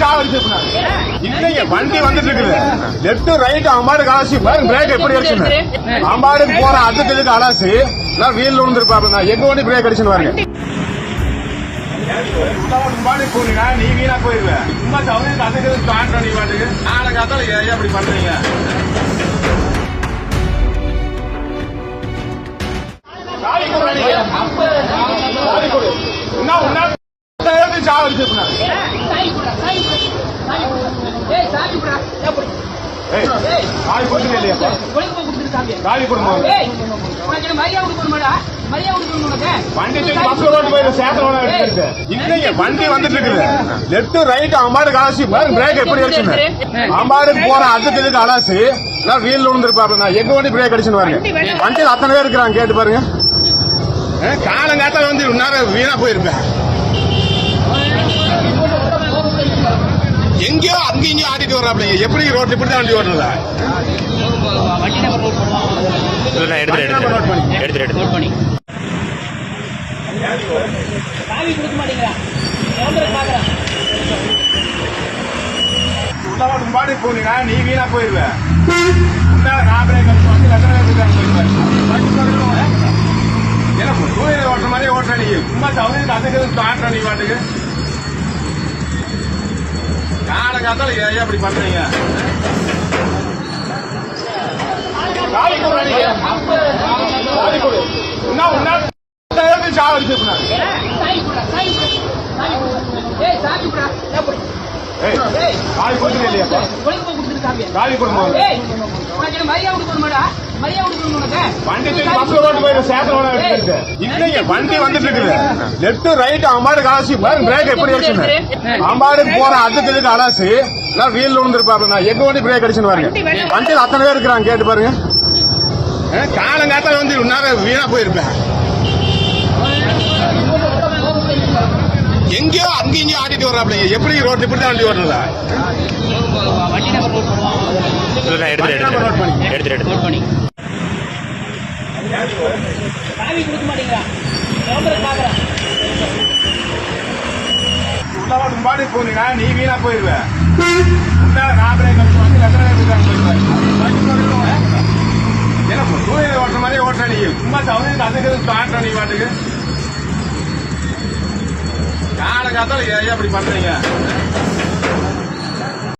சாவடிச்சிருப்பாங்க இல்லைங்க வண்டி வந்துட்டு இருக்குது லெப்ட் ரைட் அம்பாடு அலாசி பிரேக் எப்படி அடிச்சுன்னு அம்பாடு போற அதுக்கு இதுக்கு அலாசி. நான் வீல் விழுந்துருப்பாங்க எங்க வண்டி பிரேக் அடிச்சுன்னு நீ வீணா போயிருவேன் சும்மா தவிர அதுக்கு ஸ்டார்ட் பண்ணி பாட்டுக்கு? நாளை காத்தால ஏன் அப்படி பண்றீங்க? காலி கொடு உன்னா சாவடிச்சிருப்பாங்க ஏய், காலி கொடுத்துங்க இல்லையாப்பா காலி கொடுமா வண்டி வந்துட்டு இருக்குது. லெப்ட் ரைட் அம்பாடு பாருங்க பிரேக் எப்படி அடிச்சுன்னு. அம்பாடு போற அதுக்கு இதுக்கு அலாசி. நான் வீல் விழுந்துருப்பாங்க நான் எங்க வண்டி பிரேக் அடிச்சுன்னு பாருங்க வண்டியில் அத்தனை பேர் இருக்கிறாங்க கேட்டு பாருங்க. காலங்காத்தால வந்து நேரம் வீணா போயிருப்பேன் எங்கேயோ அங்க இங்கேயும் ஆடிட்டு வர்றாப்லைங்க எப்படி ரோட்ல இப்படி தான் வண்டி ஓட்டுறதா? நான் எடுத்துட்டு நோட் பண்ணி. சாவி கொடுக்க மாட்டேங்கிறா. கேமரா பாக்குறேன் உள்ளவன் பாடி போனீங்க நீ வீணா போயிருவேன் பிரேக் அடிச்சு வந்து இருக்காங்க போயிருவேன் ஏன்னா டூவீலர் ஓட்டுற மாதிரி ஓட்டுற நீ. சும்மா தவிர அதுக்கு ஸ்டார்ட் பண்ணி பாட்டுக்கு. காலங்காத்தால ஏன் அப்படி பண்றீங்க? சாவி ஏய் கொடுத்துங்க இல்லையாப்பா ஒளிக்கு போய் கொடுத்துட்டு சாவி காலி கொடுமா ஏய் உனக்கு என்ன மரியாதை கொடுக்கணுமாடா மரியாதை கொடுக்கணும் உனக்கு? வண்டி பஸ் ரோடு போய் எடுத்துருக்கு இல்லைங்க வண்டி வந்துட்டு இருக்குது லெப்ட் ரைட் அம்பாடு அலாசி பாருங்க பிரேக் எப்படி அடிச்சுன்னு. அம்பாடு போற அதுக்கு இதுக்கு அலாசி நான் வீல் விழுந்துருப்பாங்க நான் எங்க வண்டி பிரேக் அடிச்சுன்னு பாருங்க. வண்டியில் அத்தனை பேர் இருக்கிறாங்க கேட்டு பாருங்க. காலங்காத்தால வந்து நேரம் வீணா போயிருப்பேன். எங்கேயோ அங்க இங்கேயும் ஆடிட்டு வர்றாப்லைங்க. எப்படி ரோட்ல இப்படி தான் வண்டி ஓட்டுறதா வண்டி நம்பர் நோட் பண்ணுவான் நான் எடுத்துட்டு நோட் பண்ணி. எடுத்துட்டு எடுத்துட்டு நோட் பண்ணி சாவி கொடுக்க மாட்டேங்கிறா கேமரா பாக்குறேன் உள்ளவன் பாடி போனீங்க நீ வீணா போயிருவேன் பிரேக் அடிச்சு வந்து போயிருவேன் ஏன்னா டூவீலர் ஓட்டுற மாதிரி ஓட்டுற நீ. சும்மா தவிர அதுக்கு ஸ்டார்ட் பண்ணி பாட்டுக்கு காலங்காத்தால ஏன் அப்படி பண்றீங்க?